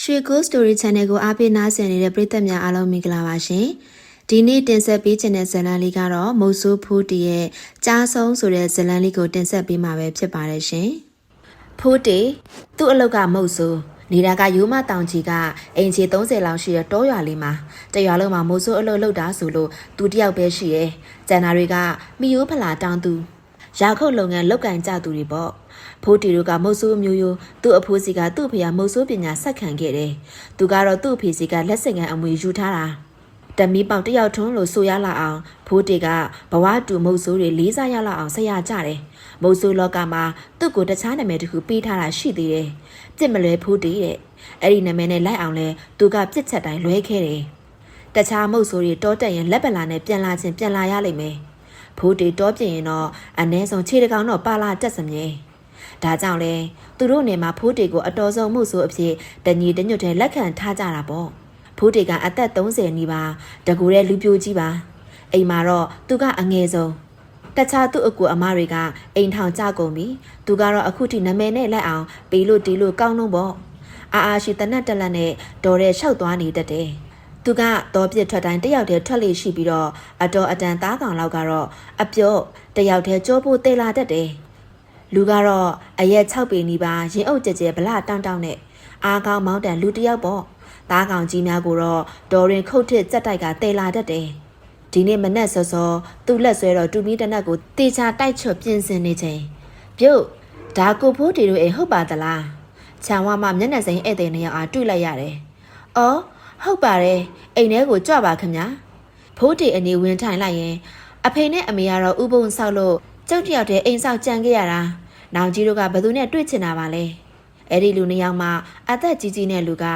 ရွှေ Go Story Channel ကိုအားပေးနားဆင်နေတဲ့ပရိသတ်များအားလုံးမင်္ဂလာပါရှင်။ဒီနေ့တင်ဆက်ပေးခြင်းတဲ့ဇာတ်လမ်းလေးကတော့မုတ်ဆိုးဖူးတီရဲ့ကြားဆုံးဆိုတဲ့ဇာတ်လမ်းလေးကိုတင်ဆက်ပေးမှာပဲဖြစ်ပါတယ်ရှင်။ဖူးတီသူ့အလုတ်ကမုတ်ဆိုးနေတာကယူမတောင်ကြီးကအင်ချီ30လောက်ရှိတဲ့တောရွာလေးမှာတရွာလုံးမှာမိုးဆိုးအလုတ်လုတ်တာဆိုလို့သူတယောက်ပဲရှိရဲ။ကျန်တာတွေကမီယိုးဖလာတောင်းသူရာခုတ်လုပ်ငန်းလောက်ကင်ကြသူတွေပေါ့ ဖိုးတီတို့ကမုတ်ဆိုးမျိုးရိုးသူ့အဖိုးစီကသူ့ဖေကမုတ်ဆိုးပညာဆက်ခံခဲ့တယ်သူကတော့သူ့အဖေစီကလက်စင်ကန်အမွေယူထားတာတမီပေါက်တယောက်ထွန်းလို့ဆိုရလာအောင်ဖိုးတီကဘဝတူမုတ်ဆိုးတွေလေးစားရလောက်အောင်ဆက်ရကြတယ်မုတ်ဆိုးလောကမှာသူ့ကိုတခြားနာမည်တစ်ခုပေးထားတာရှိသေးတယ်ပြစ်မလွဲဖိုးတီတဲ့အဲ့ဒီနာမည်နဲ့လိုက်အောင်လဲသူကပြစ်ချက်တိုင်းလွဲခဲ့တယ်တခြားမုတ်ဆိုးတွေတောတက်ရင်လက်ပလာနဲ့ပြန်လာခြင်းပြန်လာရလိမ့်မယ်ဖိုးတီတောပြင်းရင်တော့အ ਨੇ ဆုံးခြေတကောင်တော့ပါလာတက်စမြဲ ဒါကြောင့်လဲသူတို့နေမှာဖိုးတီကိုအတော်ဆုံးမှုဆိုအဖြစ်တညီတညွတ်တဲ့လက်ခံထားကြတာပေါ့ဖိုးတီကအသက်30နီးပါတကူတဲ့လူပြိုကြီးပါအိမ်မှာတော့သူကအငယ်ဆုံးတခြားသူ့အကူအမတွေကအိမ်ထောင်ကြကုန်ပြီသူကတော့အခုထိနာမည်နဲ့လက်အောင်ပေးလို့တီးလို့ကောင်းလုံးပေါ့အာအာရှိတနတ်တလက်နဲ့တော်တဲ့လျှောက်သွားနေတတ်တယ်သူကတော့ပြစ်ထွက်တိုင်းတယောက်တည်းထွက်လေရှိပြီးတော့အတော်အတန်သားကောင်လောက်ကတော့အပြော့တယောက်တည်းကြောဖို့တေလာတတ်တယ် လူကတော့အရက်6ပေနီးပါရင်အုပ်ကြဲကြဲဗလာတောင်းတောင်းနဲ့အားကောင်းမောင်းတန်လူတယောက်ပေါ့သားကောင်ကြီးများကိုတော့ဒေါ်ရင်ခုတ်ထစ်စက်တိုက်ကတေလာတတ်တယ်ဒီနေ့မနက်စောစောသူ့လက်ဆွဲတော့တူမီတနက်ကိုတေချာတိုက်ချွတ်ပြင်ဆင်နေချိန်ပြုတ်ဒါကိုဖိုးတီတို့အိမ်ဟုတ်ပါသလားခြံဝါမှာမျက်နှာစိမ်းဧည့်သည်နှစ်ယောက်အားတွေ့လိုက်ရတယ်။အော်ဟုတ်ပါတယ်အိမ်ထဲကိုကြွပါခင်ဗျာ။ဖိုးတီအနေဝင်ထိုင်လိုက်ရင်အဖေနဲ့အမေကတော့ဥပုံဆောက်လို့ကျုပ်တယောက်တည်းအိမ်ဆောက်ကြံခဲ့ရတာ။ နောင်ကြီးတို့ကဘသူနဲ့တွေ့ချင်တာပါလဲ။အဲ့ဒီလူနှစ်ယောက်မှအသက်ကြီးကြီးနဲ့လူက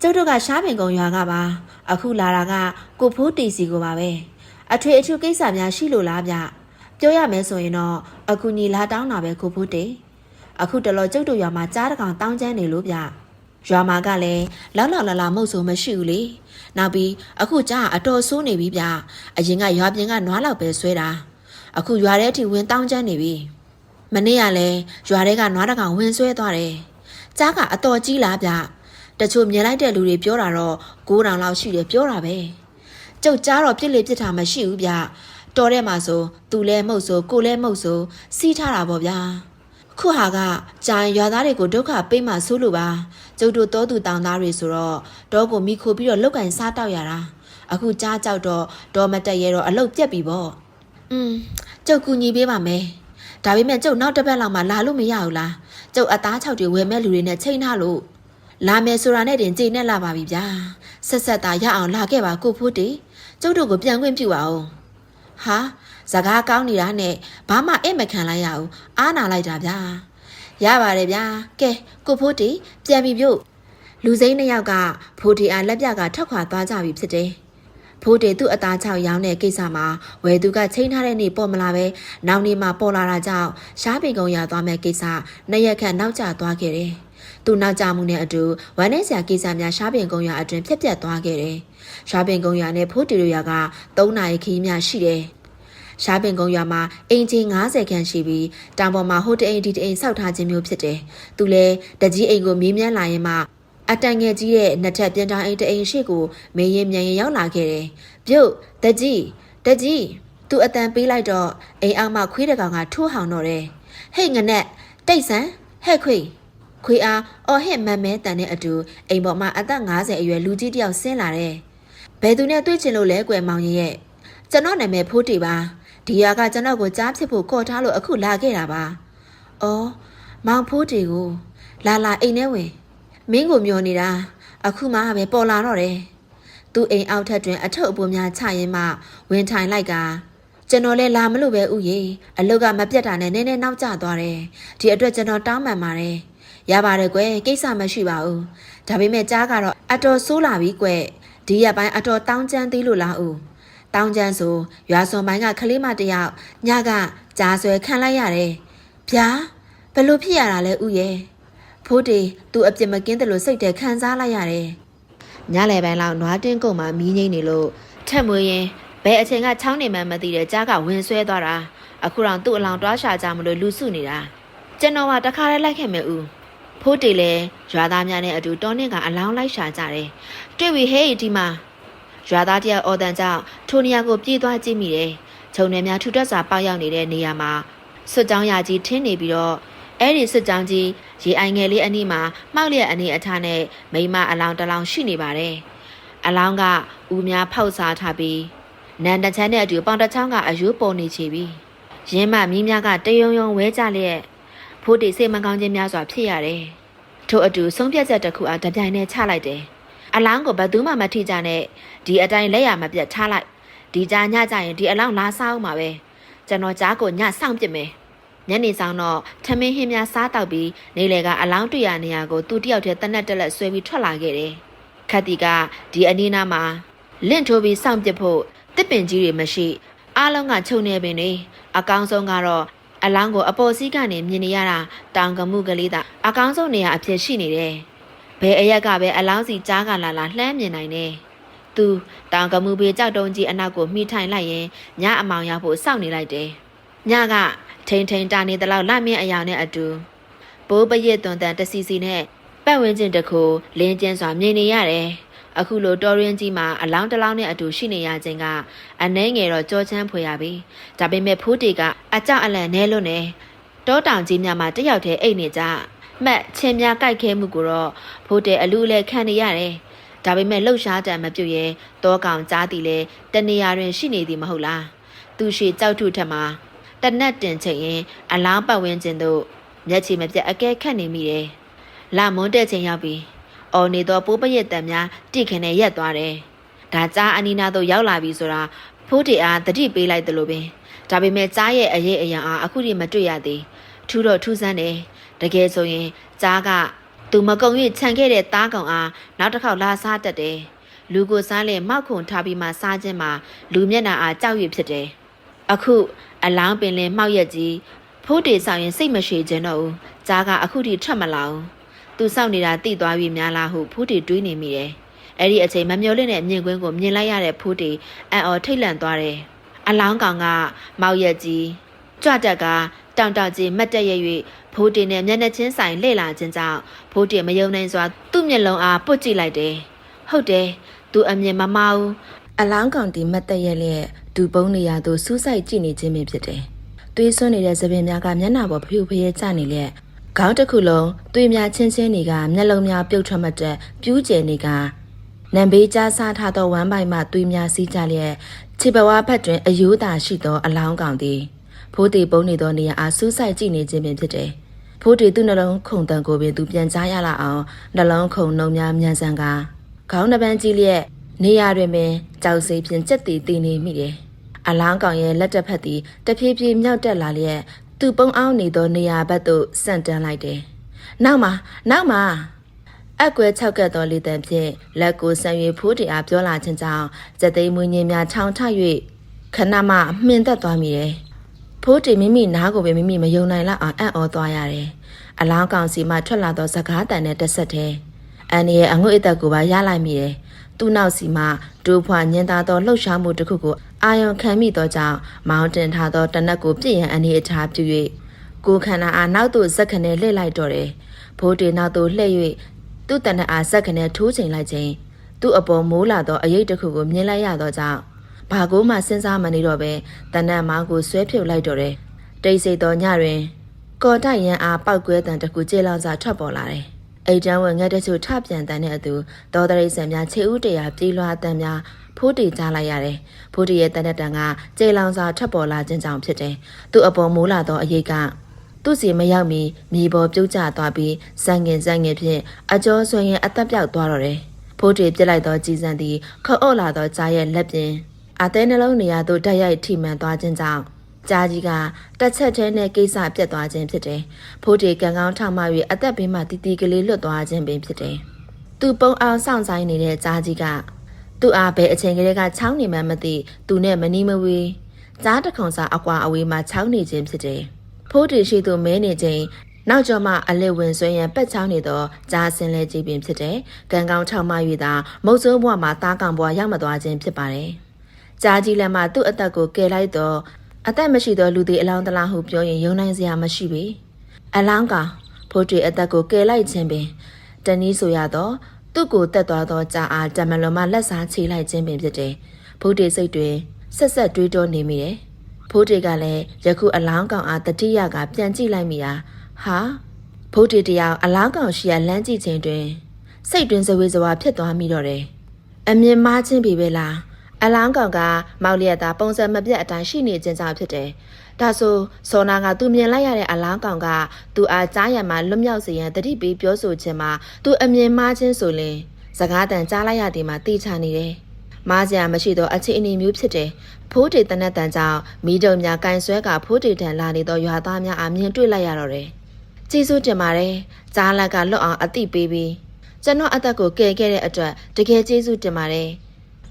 ကျုပ်တို့ကရှားပင်ကုံရွာကပါ။အခုလာတာကကိုဖိုးတီစီကိုပါပဲ။အထွေအထူးကိစ္စများရှိလို့လားဗျ။ပြောရမယ်ဆိုရင်တော့အကူညီလာတောင်းတာပဲကိုဖိုးတီ။အခုတလောကျုပ်တို့ရွာမှာကြားတကောင်တောင်းကျမ်းနေလို့ဗျ။ရွာမှာကလည်းလောက်လောက်လာလာမဟုတ်ဆိုမရှိဘူးလေ။နောက်ပြီးအခုကြားအတော်ဆိုးနေပြီဗျ။အရင်ကရွာပြင်ကနွားလောက်ပဲဆွဲတာ။အခုရွာထဲထိဝင်တောင်းကျမ်းနေပြီ။ မနေ့ကလည်းရွာထဲကနွားတကောင်ဝင်ဆွဲသွားတယ်။ကြားကအတော်ကြီးလားဗျ။တချို့မြင်လိုက်တဲ့လူတွေပြောတာတော့9တောင်လောက်ရှိတယ်ပြောတာပဲ။ကျုပ်ကြားတော့ပြစ်လေပြစ်တာမရှိဘူးဗျ။တော်တဲ့မှာဆိုသူလဲမှုတ်ဆိုကိုလဲမှုတ်ဆိုစီးထားတာပေါ့ဗျာ။ခုဟာကဂျိုင်ရွာသားတွေကိုဒုက္ခပေးမှဆိုးလို့ပါကျုပ်တို့တောသူတောင်သားတွေဆိုတော့တောကိုမိခိုပြီးတော့လောက်ကင်စားတောက်ရတာအခုကြားကြောက်တော့ဒေါ်မတက်ရဲတော့အလုတ်ပြက်ပြီပေါ့อืมကျုပ်ကူညီပေးပါမယ် ဒါပေမဲ့ကျုပ်နောက်တစ်ပတ်လောက်မှလာလို့မရဘူးလားကျုပ်အသား၆တွေဝယ်မဲ့လူတွေနဲ့ချိန်ထားလို့လာမယ်ဆိုတာနဲ့တင်ကြိတ်နဲ့လာပါပြီဗျာဆက်ဆက်သားရအောင်လာခဲ့ပါကိုဖိုးတီကျုပ်တို့ကိုပြန်ခွင့်ပြုပါဦးဟာစကားကောင်းနေတာနဲ့ဘာမှအိတ်မခံလိုက်ရဘူးအားနာလိုက်တာဗျာရပါတယ်ဗျာကဲကိုဖိုးတီပြန်ပြီပြုတ်လူစိမ်းနှစ်ယောက်ကဖိုးတီအားလက်ပြကထွက်ခွာသွားကြပြီဖြစ်တယ် ဖိုးတီသူ့အသားချောက်ရောင်းတဲ့ကိစ္စမှာဝယ်သူကချိန်ထားတဲ့နေ့ပေါ်မလာပဲနောက်နေ့မှပေါ်လာတာကြောင့်ရှားပင်ကုံရသွားမဲ့ကိစ္စနှစ်ရက်ခန့်နောက်ကျသွားခဲ့တယ်သူနောက်ကျမှုနဲ့အတူဝမ်းနဲ့ဆရာကိစ္စများရှားပင်ကုံရအတွင်ပြက်ပြက်သွားခဲ့တယ်ရှားပင်ကုံရနဲ့ဖိုးတီတို့ရက3နာရီခီးများရှိတယ်ရှားပင်ကုန်းရွာမှာအင်ဂျင်90ခန့်ရှိပြီးတောင်ပေါ်မှာဟိုတအိမ်ဒီတအိမ်စောက်ထားခြင်းမျိုးဖြစ်တယ်။သူလည်းတကြီးအိမ်ကိုမီးမြန်းလာရင်မှ အတန်ငယ်ကြီးတဲ့နှစ်ထပ်ပြန်တောင်အိမ်တအိမ်ရှိကိုမင်းရင်မြန်ရင်ရောက်လာခဲ့တယ်။ပြုတ်တကြီးတကြီးသူအတန်ပေးလိုက်တော့အိမ်အောင်မှခွေးတကောင်ကထိုးဟောင်တော့တယ်။ဟဲ့ငနဲ့တိတ်ဆန်ဟဲ့ခွေးခွေးအားအော်ဟစ်မန်မဲတန်တဲ့အတူအိမ်ပေါ်မှာအသက်50အရွယ်လူကြီးတယောက်ဆင်းလာတယ်။ဘယ်သူနဲ့တွေ့ချင်လို့လဲကွယ်မောင်ရင်ရဲ့ကျွန်တော်နာမည်ဖိုးတီပါဒီယာကကျွန်တော်ကိုကြားဖြစ်ဖို့ခေါ်ထားလို့အခုလာခဲ့တာပါ။အော်မောင်ဖိုးတီကိုလာလာအိမ်ထဲဝင် မင်းကိုမျောနေတာအခုမှပဲပေါ်လာတော့တယ်။သူ့အိမ်အောက်ထပ်တွင်အထုပ်အပိုးများချရင်မှဝင်ထိုင်လိုက်ကကျွန်တော်လည်းလာမလို့ပဲဥယေအလုတ်ကမပြတ်တာနဲ့နည်းနည်းနောက်ကျသွားတယ်။ဒီအတွက်ကျွန်တော်တောင်းပန်ပါတယ်။ရပါတယ်ကွယ်ကိစ္စမရှိပါဘူး။ဒါပေမဲ့ကြားကတော့အတော်ဆိုးလာပြီကွယ်ဒီရက်ပိုင်းအတော်တောင်းကျမ်းသေးလို့လားဦး။တောင်းကျမ်းဆိုရွာစွန်ပိုင်းကကလေးမတယောက်ညကကြားဆွဲခံလိုက်ရတယ်။ဗျာဘလို့ဖြစ်ရတာလဲဥရဲ့။ ဖိုးတီသူအပြစ်မကင်းတယ်လို့စိတ်ထဲခံစားလိုက်ရတယ်။ညလယ်ပိုင်းလောက်နွားတင်းကုတ်မှမီးငိမ့်နေလို့ထက်မွေးရင်ဘယ်အချိန်ကချောင်းနေမှန်းမသိတဲ့ကြားကဝင်ဆွဲသွားတာအခုတော့သူ့အလောင်တွားရှာကြမလို့လူစုနေတာကျွန်တော်ကတခါတည်းလိုက်ခဲ့မယ်ဦးဖိုးတေလည်းရွာသားများနဲ့အတူတောနဲ့ကအလောင်းလိုက်ရှာကြတယ်တွေ့ပြီဟေးဒီမှာရွာသားတယောက်အော်တန်ကြောင့်ထိုနေရာကိုပြေးသွားကြည့်မိတယ်ခြုံနယ်များထူထပ်စွာပေါက်ရောက်နေတဲ့နေရာမှာစွတ်ကြောင်းရာကြီးထင်းနေပြီးတော့အဲ့ဒီစွတ်ကြောင်းကြီး ရေအိုင်ငယ်လေးအနီးမှာမှောက်လျက်အနေအထားနဲ့မိမအလောင်းတစ်လောင်းရှိနေပါတယ်အလောင်းကဦးများဖောက်စားထားပြီးနန်တချမ်းနဲ့အတူပေါင်တစ်ချောင်းကအယိုးပေါ်နေချပြီရင်းမမီးများကတယုံယုံဝဲကြလျက်ဖိုးတေစိတ်မကောင်းခြင်းများစွာဖြစ်ရတယ်ထို့အတူဆုံးဖြတ်ချက်တစ်ခုအားတပြိုင်တည်းချလိုက်တယ်အလောင်းကိုဘယ်သူမှမထိကြနဲ့ဒီအတိုင်းလက်ရမပြတ်ထားလိုက်ဒီကြားညကြရင်ဒီအလောင်းလာစားအောင်ပါပဲကျွန်တော်ကြားကိုညစောင့်ပစ်မယ် ညနေဆောင်တော့ထမင်းဟင်းများစားတောက်ပြီးနေလေကအလောင်းတွေ့ရနေရာကိုသူတယောက်တည်းတနက်တက်လက်ဆွဲပြီးထွက်လာခဲ့တယ်။ခတ်တီကဒီအနီးနားမှာလင့်ထိုးပြီးစောင့်ပစ်ဖို့တစ်ပင်ကြီးတွေမရှိအားလုံးကခြုံနေပင်နေအကောင်းဆုံးကတော့အလောင်းကိုအပေါ်စီးကနေမြင်နေရတာတောင်ကမှုကလေးသာအကောင်းဆုံးနေရာအဖြစ်ရှိနေတယ်။ဘယ်အရက်ကပဲအလောင်းစီကြားကလာလာလှမ်းမြင်နိုင်တယ်။သူတောင်ကမှုဘေးကြောက်တုံးကြီးအနောက်ကိုမှီထိုင်လိုက်ရင်ညအမောင်ရောက်ဖို့စောင့်နေလိုက်တယ်။ညက ထိန်ထိန်တာနေတလောက်လမြင့်အရာနဲ့အတူဘိုးပရစ်သွန်တန်တစီစီနဲ့ပတ်ဝန်းကျင်တစ်ခုလင်းကျင်းစွာမြင်နေရတယ်။အခုလိုတော်ရင်ကြီးမှာအလောင်းတစ်လောင်းနဲ့အတူရှိနေရခြင်းကအနှဲငယ်တော့ကြောချမ်းဖွယ်ရပြီ။ဒါပေမဲ့ဖိုးတီကအကြောက်အလန့်နဲလွန်းနေတောတောင်ကြီးများမှာတယောက်တည်းအိတ်နေကြမှတ်ချင်းများကြိုက်ခဲမှုကိုတော့ဖိုးတေအလူအလဲခံနေရတယ်။ဒါပေမဲ့လှုပ်ရှားတံမပြုတ်ရဲတောကောင်ကြားသည်လဲတနေရာတွင်ရှိနေသည်မဟုတ်လား။သူရှိကြောက်ထုထက်မှာ တနက်တင်ချိန်ရင်အလောင်းပတ်ဝန်းကျင်သို့မျက်ခြေမပြတ်အကဲခတ်နေမိတယ်။လာမွန်းတဲ့ချိန်ရောက်ပြီ။အော်နေသောပိုးပရက်တံများတိခင်နဲ့ရက်သွားတယ်။ဒါကြားအနီနာသို့ရောက်လာပြီဆိုတာဖိုးတေအားတတိပေးလိုက်သလိုပင်ဒါပေမဲ့ကြားရဲ့အရေးအယံအားအခုထိမတွေ့ရသေး။ထူတော့ထူးဆန်းတယ်။တကယ်ဆိုရင်ကြားကသူမကုံ၍ခြံခဲ့တဲ့သားကောင်အားနောက်တစ်ခေါက်လာစားတတ်တယ်။လူကိုစားလဲမောက်ခုံထားပြီးမှစားခြင်းမှာလူမျက်နှာအားကြောက်ရွံ့ဖြစ်တယ်။ အခုအလောင်းပင်လင်မှောက်ရက်ကြီးဖိုးတေဆောင်ရင်စိတ်မရှိခြင်းတော့ဘူးကြားကအခုထိထွက်မလာဘူးသူစောင့်နေတာတိသွားပြီးများလားဟုဖိုးတေတွေးနေမိတယ်အဲ့ဒီအချိန်မမျောလင့်တဲ့မြင်ကွင်းကိုမြင်လိုက်ရတဲ့ဖိုးတေအံ့အော်ထိတ်လန့်သွားတယ်အလောင်းကောင်ကမောက်ရက်ကြီးကြွတက်ကတောင်တောင်ကြီးမတ်တက်ရ၍ဖိုးတေနဲ့မျက်နှာချင်းဆိုင်လှည့်လာခြင်းကြောင့်ဖိုးတေမယုံနိုင်စွာသူ့မျက်လုံးအားပုတ်ကြည့်လိုက်တယ်ဟုတ်တယ်သူအမြင်မမအောင် အလောင်းကောင်တီမတ်တက်ရလျက်ဒူပုံးနေရသို့စူးစိုက်ကြည့်နေခြင်းပင်ဖြစ်တယ်။သွေးစွန်းနေတဲ့သပင်များကမျက်နှာပေါ်ဖျူဖျဲကျနေလျက်ခေါင်းတစ်ခုလုံးသွေးများချင်းချင်းတွေကမျက်လုံးများပြုတ်ထွက်မတက်ပြူးကျယ်နေကနံဘေးကြားစားထားသောဝမ်းပိုင်မှသွေးများစီးကြလျက်ခြေပဝါဖက်တွင်အယိုးသာရှိသောအလောင်းကောင်သည်ဖိုးတီပုံနေသောနေရာအားစူးစိုက်ကြည့်နေခြင်းပင်ဖြစ်တယ်။ဖိုးတီသူ့နှလုံးခုန်တန်ကိုပင်သူပြန်ကြားရလာအောင်နှလုံးခုန်နှုံများမြန်ဆန်ကခေါင်းတစ်ပန်းကြည့်လျက် နေရာတွင်ပင်ကြောက်စိဖြင့်စက်တီတည်နေမိတယ်။အလောင်းကောင်ရဲ့လက်တစ်ဖက်သည်တဖြည်းဖြည်းမြောက်တက်လာလျက်သူ့ပုံအောင်နေသောနေရာဘက်သို့ဆန့်တန်းလိုက်တယ်။နောက်မှာနောက်မှာအကွဲ၆ကက်သောလေတံဖြင့်လက်ကိုဆံ၍ဖိုးတီအားပြောလာခြင်းကြောင့်စက်သိမ်းမွေးညင်းများထောင်ထ၍ခဏမှမှင်သက်သွားမိတယ်။ဖိုးတီမိမိနားကိုပဲမိမိမယုံနိုင်လောက်အောင်အံ့ဩသွားရတယ်။အလောင်းကောင်စီမှထွက်လာသောစကားတန်နဲ့တက်ဆက်တယ်။အန်ရဲ့အငွေ့အသက်ကိုပါရလိုက်မိတယ်။ သူ့နောက်စီမှဒိုးဖွာညင်သာသောလှုပ်ရှားမှုတစ်ခုကိုအာယုံခံမိသောကြောင့်မောင်းတင်ထားသောတနက်ကိုပြည့်ရန်အနေအထားပြု၍ကိုခန္ဓာအားနောက်သို့ဇက်ခနဲ့လှည့်လိုက်တော့တယ်။ဖိုးတေနောက်သို့လှည့်၍သူ့တနက်အားဇက်ခနဲ့ထိုးချိန်လိုက်ခြင်းသူ့အပေါ်မိုးလာသောအရေးတစ်ခုကိုမြင်လိုက်ရသောကြောင့်ဘာကိုမှစဉ်းစားမနေတော့ပဲတနက်မောင်းကိုဆွဲဖြုတ်လိုက်တော့တယ်။တိတ်ဆိတ်သောညတွင်ကော်တိုက်ရန်အားပောက်ကွဲတံတစ်ခုကြေလောင်စာထွက်ပေါ်လာတယ်။ အိတ်တန်းဝင်ငှက်တချို့ထပြန်တန်းတဲ့အတူဒေါ်တရိတ်ဆန်များခြေဥတရာပြေးလွှားတန်းများဖိုးတီကြားလိုက်ရတယ်။ဖိုးတီရဲ့တနက်တန်ကကြေလောင်စာထွက်ပေါ်လာခြင်းကြောင့်ဖြစ်တယ်။သူ့အပေါ်မိုးလာသောအရေးကသူ့စီမရောက်မီမြေပေါ်ပြုတ်ကျသွားပြီးစံငင်စံငင်ဖြင့်အကျော်ဆွေရင်အသက်ပြောက်သွားတော့တယ်။ဖိုးတီပြစ်လိုက်သောကြည်စံသည်ခေါအော့လာသောကြားရဲ့လက်ပြင်အသေးနှလုံးနေရာသို့တိုက်ရိုက်ထိမှန်သွားခြင်းကြောင့် ကြားကြီးကတက်ချက်ထဲနဲ့ကိစ္စပြတ်သွားခြင်းဖြစ်တယ်။ဖိုးတီကံကောင်းထောက်မှ၍အသက်ဘေးမှတီတီကလေးလွတ်သွားခြင်းပင်ဖြစ်တယ်။သူပုံအောင်စောင့်ဆိုင်နေတဲ့ကြားကြီးကသူ့အားဘယ်အချိန်ကလေးကချောင်းနေမှမသိသူနဲ့မနီးမဝေးကြားတခုံစာအကွာအဝေးမှာချောင်းနေခြင်းဖြစ်တယ်။ဖိုးတီရှိသူမဲနေခြင်းနောက်ကျော်မှအလစ်ဝင်ဆွေးရန်ပက်ချောင်းနေသောကြားစင်လဲကြည့်ပင်ဖြစ်တယ်။ကံကောင်းထောက်မှ၍သာမုတ်စိုးဘွားမှာတားကောင်ဘွားရောက်မသွားခြင်းဖြစ်ပါတယ်။ကြားကြီးလည်းမှသူ့အသက်ကိုကယ်လိုက်တော့ အသက်မရှိသောလူသည်အလောင်းတလားဟုပြောရင်ယုံနိုင်စရာမရှိပေ။အလောင်းကောင်ဖိုဖိုးတွေအသက်ကိုကယ်လိုက်ခြင်းပင်တနည်းဆိုရတော့သူ့ကိုတက်သွားသောကြာအားတမန်တော်မှလက်စားချေလိုက်ခြင်းပင်ဖြစ်တယ်ဖိုးတွေစိတ်တွင်ဆက်ဆက်တွေးတောနေမိတယ်ဖိုးတွေကလည်းယခုအလောင်းကောင်အားတတိယကပြန်ကြည့်လိုက်မိတာဟာဖိုးတွေတယောက်အလောင်းကောင်ရှိရလမ်းကြည့်ခြင်းတွင်စိတ်တွင်ဇဝေဇဝါဖြစ်သွားမိတော့တယ်အမြင်မှားခြင်းပြီပဲလား အလောင်းကောင်ကမောက်လျက်သာပုံစံမပြတ်အတိုင်းရှိနေခြင်းကြောင့်ဖြစ်တယ်ဒါဆိုစောနာကသူမြင်လိုက်ရတဲ့အလောင်းကောင်ကသူအားကြားရမှာလွတ်မြောက်စေရန်တတိပေးပြောဆိုခြင်းမှာသူအမြင်မှားခြင်းဆိုရင်စကားတန်ကြားလိုက်ရသည်မှာတိချနေတယ်မားစရာမရှိသောအခြေအနေမျိုးဖြစ်တယ်ဖိုးတေတနက်တန်ကြောင့်မိတုံများကင်ဆွဲကဖိုးတေတန်လာနေသောရွာသားများအမြင်တွေ့လိုက်ရတော့တယ်ကျေးဇူးတင်ပါတယ်ကြားလက်ကလွတ်အောင်အသိပေးပြီးကျွန်တော်အသက်ကိုကယ်ခဲ့တဲ့အတွက်တကယ်ကျေးဇူးတင်ပါတယ်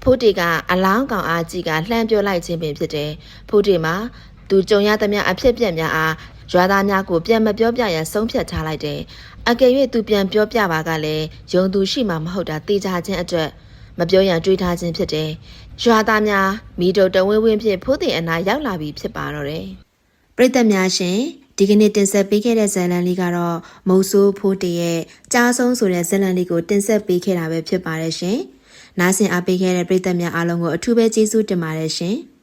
ဖိုးတေကအလောင်းကောင်အားကြီးကလှမ်းပြောလိုက်ခြင်းပင်ဖြစ်တယ်ဖိုးတေမှာသူကြုံရသမျှအဖြစ်အပျက်များအားရွာသားများကိုပြန်မပြောပြရန်ဆုံးဖြတ်ထားလိုက်တယ်အကယ်၍သူပြန်ပြောပြပါကလည်းယုံသူရှိမှမဟုတ်တာသိကြခြင်းအတွက်မပြောရန်တွေးထားခြင်းဖြစ်တယ်ရွာသားများမိတို့တဝင်းဝင်းဖြင့်ဖိုးတေအနာရောက်လာပြီဖြစ်ပါတော့တယ်ပရိသတ်များရှင်ဒီကနေ့တင်ဆက်ပေးခဲ့တဲ့ဇာတ်လမ်းလေးကတော့မုံဆိုးဖိုးတေရဲ့ကြားဆုံးဆိုတဲ့ဇာတ်လမ်းလေးကိုတင်ဆက်ပေးခဲ့တာပဲဖြစ်ပါတယ်ရှင်။ နားဆင်အားပေးခဲ့တဲ့ပရိသတ်များအားလုံးကိုအထူးပဲကျေးဇူးတင်ပါတယ်ရှင်။